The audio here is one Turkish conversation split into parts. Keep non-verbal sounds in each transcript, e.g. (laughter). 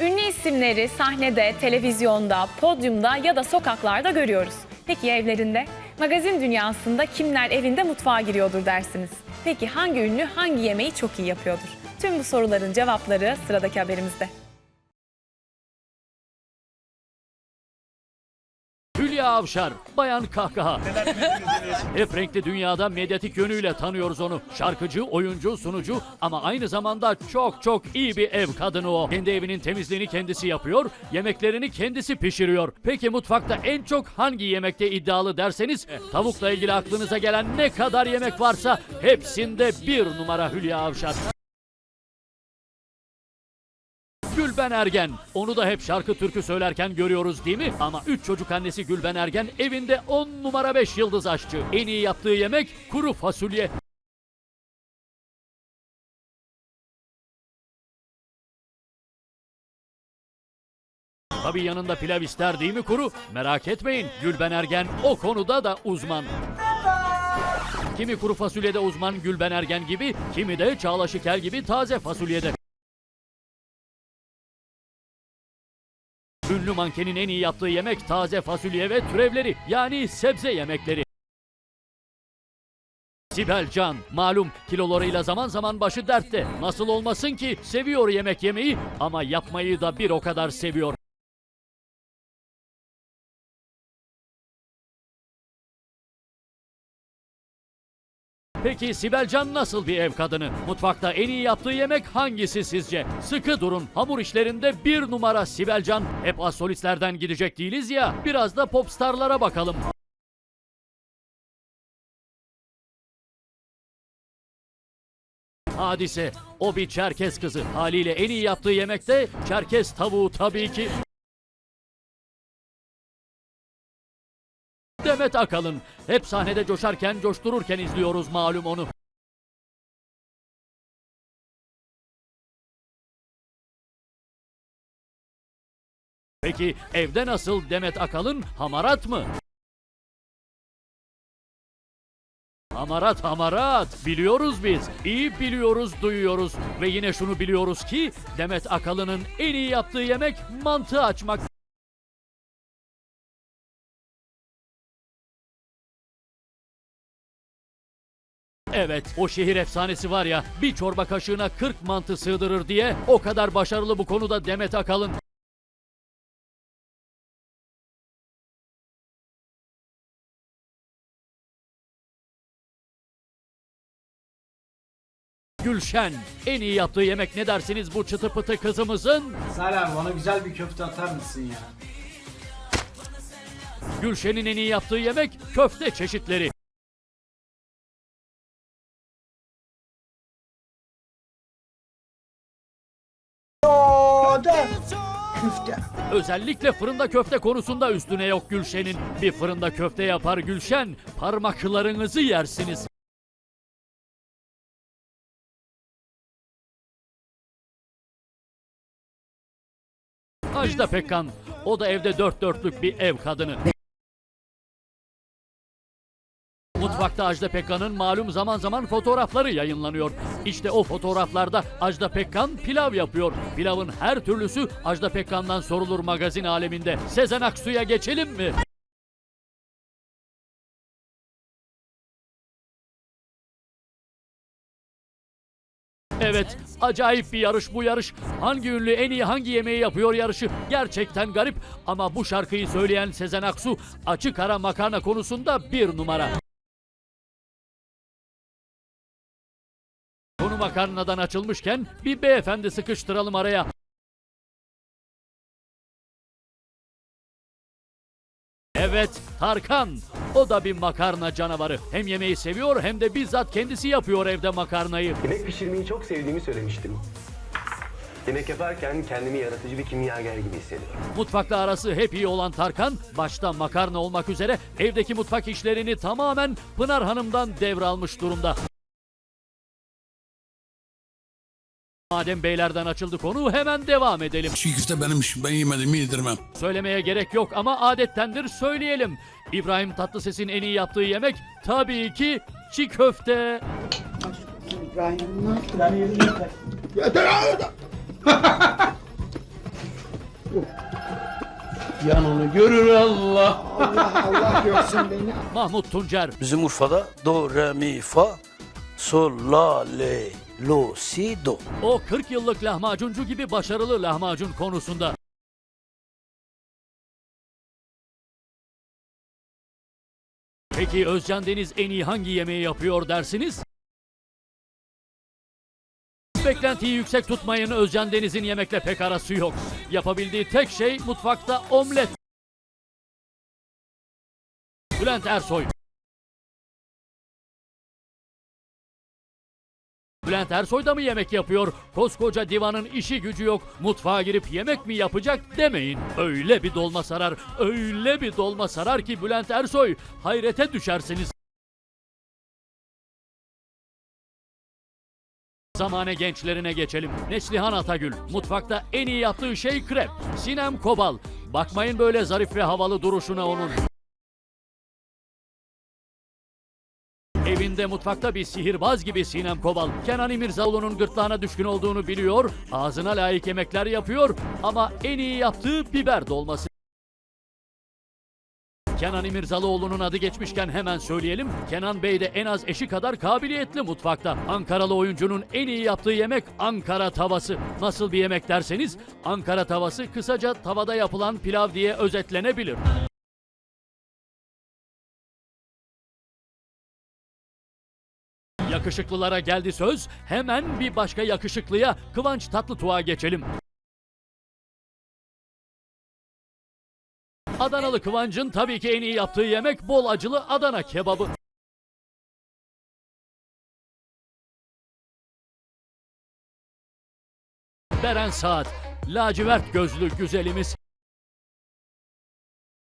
Ünlü isimleri sahnede, televizyonda, podyumda ya da sokaklarda görüyoruz. Peki evlerinde? Magazin dünyasında kimler evinde mutfağa giriyordur dersiniz? Peki hangi ünlü hangi yemeği çok iyi yapıyordur? Tüm bu soruların cevapları sıradaki haberimizde. Hülya Avşar, Bayan Kahkaha. Hep renkli dünyada medyatik yönüyle tanıyoruz onu. Şarkıcı, oyuncu, sunucu ama aynı zamanda çok çok iyi bir ev kadını o. Kendi evinin temizliğini kendisi yapıyor, yemeklerini kendisi pişiriyor. Peki mutfakta en çok hangi yemekte iddialı derseniz, tavukla ilgili aklınıza gelen ne kadar yemek varsa hepsinde bir numara Hülya Avşar. Gülben Ergen. Onu da hep şarkı türkü söylerken görüyoruz değil mi? Ama 3 çocuk annesi Gülben Ergen evinde 10 numara 5 yıldız aşçı. En iyi yaptığı yemek kuru fasulye. Tabii yanında pilav ister değil mi kuru? Merak etmeyin Gülben Ergen o konuda da uzman. Kimi kuru fasulyede uzman Gülben Ergen gibi, kimi de Çağla Şikel gibi taze fasulyede. Ünlü mankenin en iyi yaptığı yemek taze fasulye ve türevleri yani sebze yemekleri. Sibel Can malum kilolarıyla zaman zaman başı dertte. Nasıl olmasın ki seviyor yemek yemeyi ama yapmayı da bir o kadar seviyor. Peki Sibel Can nasıl bir ev kadını? Mutfakta en iyi yaptığı yemek hangisi sizce? Sıkı durun. Hamur işlerinde bir numara Sibel Can. Hep az solistlerden gidecek değiliz ya. Biraz da popstarlara bakalım. Hadise. O bir Çerkez kızı. Haliyle en iyi yaptığı yemekte Çerkez tavuğu tabii ki. Demet Akalın. Hep sahnede coşarken, coştururken izliyoruz malum onu. Peki evde nasıl Demet Akalın? Hamarat mı? Hamarat hamarat biliyoruz biz. İyi biliyoruz duyuyoruz ve yine şunu biliyoruz ki Demet Akalın'ın en iyi yaptığı yemek mantı açmak. Evet, o şehir efsanesi var ya, bir çorba kaşığına 40 mantı sığdırır diye o kadar başarılı bu konuda Demet Akalın. Gülşen, en iyi yaptığı yemek ne dersiniz bu çıtı pıtı kızımızın? Salih abi bana güzel bir köfte atar mısın ya? Gülşen'in en iyi yaptığı yemek köfte çeşitleri. Küfte. Özellikle fırında köfte konusunda üstüne yok Gülşen'in. Bir fırında köfte yapar Gülşen, parmaklarınızı yersiniz. Ajda Pekkan, o da evde dört dörtlük bir ev kadını. Mutfakta Ajda Pekkan'ın malum zaman zaman fotoğrafları yayınlanıyor. İşte o fotoğraflarda Ajda Pekkan pilav yapıyor. Pilavın her türlüsü Ajda Pekkan'dan sorulur magazin aleminde. Sezen Aksu'ya geçelim mi? Evet, acayip bir yarış bu yarış. Hangi ünlü en iyi hangi yemeği yapıyor yarışı? Gerçekten garip ama bu şarkıyı söyleyen Sezen Aksu açık ara makarna konusunda bir numara. Konu makarnadan açılmışken bir beyefendi sıkıştıralım araya. Evet, Tarkan. O da bir makarna canavarı. Hem yemeği seviyor hem de bizzat kendisi yapıyor evde makarnayı. Yemek pişirmeyi çok sevdiğimi söylemiştim. Yemek yaparken kendimi yaratıcı bir kimyager gibi hissediyorum. Mutfakla arası hep iyi olan Tarkan, başta makarna olmak üzere evdeki mutfak işlerini tamamen Pınar Hanım'dan devralmış durumda. Madem beylerden açıldı konu hemen devam edelim. Çiğ köfte benim işim. Ben yemedim yedirmem. Söylemeye gerek yok ama adettendir söyleyelim. İbrahim Tatlıses'in en iyi yaptığı yemek tabii ki çiğ köfte. İbrahim ne yedim yeter. (laughs) Yanını görür Allah. Allah görsün beni. Mahmut Tuncer, Bizim Urfa'da do, re, mi, fa, sol, la, le, lo, o 40 yıllık lahmacuncu gibi başarılı lahmacun konusunda. Peki Özcan Deniz en iyi hangi yemeği yapıyor dersiniz? Beklentiyi yüksek tutmayın Özcan Deniz'in yemekle pek arası yok. Yapabildiği tek şey mutfakta omlet. Bülent Ersoy. Bülent Ersoy da mı yemek yapıyor? Koskoca divanın işi gücü yok. Mutfağa girip yemek mi yapacak demeyin. Öyle bir dolma sarar, öyle bir dolma sarar ki Bülent Ersoy hayrete düşersiniz. Zamane gençlerine geçelim. Neslihan Atagül. Mutfakta en iyi yaptığı şey krep. Sinem Kobal. Bakmayın böyle zarif ve havalı duruşuna onun. Evinde mutfakta bir sihirbaz gibi Sinem Kobal. Kenan İmirzalıoğlu'nun gırtlağına düşkün olduğunu biliyor, ağzına layık yemekler yapıyor ama en iyi yaptığı biber dolması. Kenan İmirzalıoğlu'nun adı geçmişken hemen söyleyelim. Kenan Bey de en az eşi kadar kabiliyetli mutfakta. Ankaralı oyuncunun en iyi yaptığı yemek Ankara tavası. Nasıl bir yemek derseniz Ankara tavası kısaca tavada yapılan pilav diye özetlenebilir. Yakışıklılara geldi söz. Hemen bir başka yakışıklıya Kıvanç Tatlıtuğ'a geçelim. Adanalı Kıvanç'ın tabii ki en iyi yaptığı yemek bol acılı Adana kebabı. Beren Saat, lacivert gözlü güzelimiz.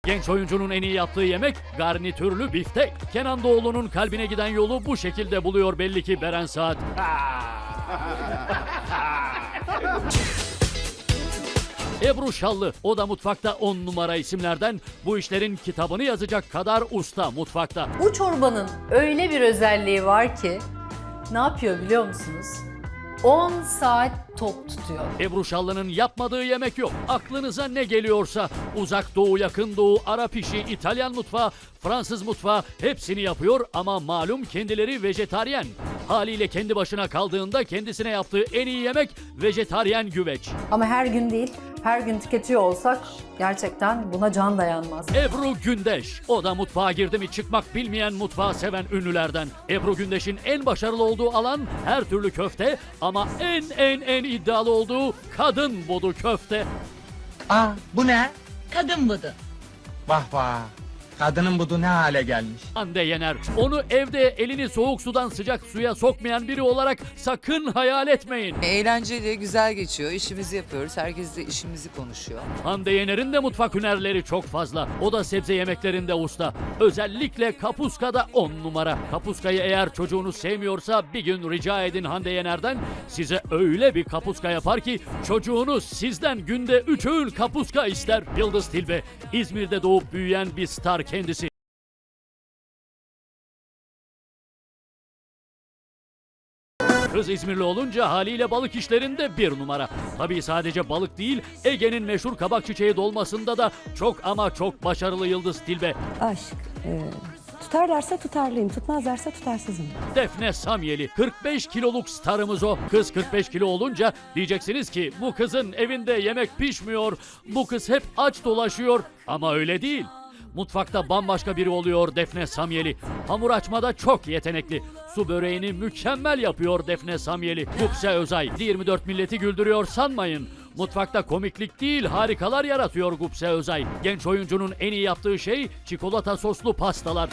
Genç oyuncunun en iyi yaptığı yemek garnitürlü biftek. Kenan Doğulu'nun kalbine giden yolu bu şekilde buluyor belli ki Beren Saat. (laughs) Ebru Şallı, o da mutfakta 10 numara isimlerden. Bu işlerin kitabını yazacak kadar usta mutfakta. Bu çorbanın öyle bir özelliği var ki ne yapıyor biliyor musunuz? 10 saat tok tutuyor. Ebru Şallı'nın yapmadığı yemek yok. Aklınıza ne geliyorsa uzak doğu, yakın doğu, Arap işi, İtalyan mutfağı, Fransız mutfağı hepsini yapıyor ama malum kendileri vejetaryen. Haliyle kendi başına kaldığında kendisine yaptığı en iyi yemek vejetaryen güveç. Ama her gün değil, her gün tüketiyor olsak gerçekten buna can dayanmaz. Ebru Gündeş. O da mutfağa girdi mi çıkmak bilmeyen mutfağı seven ünlülerden. Ebru Gündeş'in en başarılı olduğu alan her türlü köfte ama en en en iddialı olduğu kadın budu köfte. Aa bu ne? Kadın budu. Vah vah. Kadının budu ne hale gelmiş. Hande Yener. Onu evde elini soğuk sudan sıcak suya sokmayan biri olarak sakın hayal etmeyin. Eğlenceli, güzel geçiyor. İşimizi yapıyoruz. Herkes de işimizi konuşuyor. Hande Yener'in de mutfak hünerleri çok fazla. O da sebze yemeklerinde usta. Özellikle kapuskada 10 numara. Kapuskayı eğer çocuğunuz sevmiyorsa bir gün rica edin Hande Yener'den. Size öyle bir kapuska yapar ki çocuğunuz sizden günde 3 öğün kapuska ister. Yıldız Tilbe, İzmir'de doğup büyüyen bir star kendisi. Kız İzmirli olunca haliyle balık işlerinde bir numara. Tabii sadece balık değil, Ege'nin meşhur kabak çiçeği dolmasında da çok ama çok başarılı Yıldız Tilbe. Aşk. e, tutarlarsa tutarlıyım, tutmazlarsa tutarsızım. Defne Samyeli 45 kiloluk starımız o. Kız 45 kilo olunca diyeceksiniz ki bu kızın evinde yemek pişmiyor. Bu kız hep aç dolaşıyor ama öyle değil. Mutfakta bambaşka biri oluyor Defne Samyeli. Hamur açmada çok yetenekli. Su böreğini mükemmel yapıyor Defne Samyeli. Gupse Özay 24 milleti güldürüyor sanmayın. Mutfakta komiklik değil harikalar yaratıyor Gupse Özay. Genç oyuncunun en iyi yaptığı şey çikolata soslu pastalar.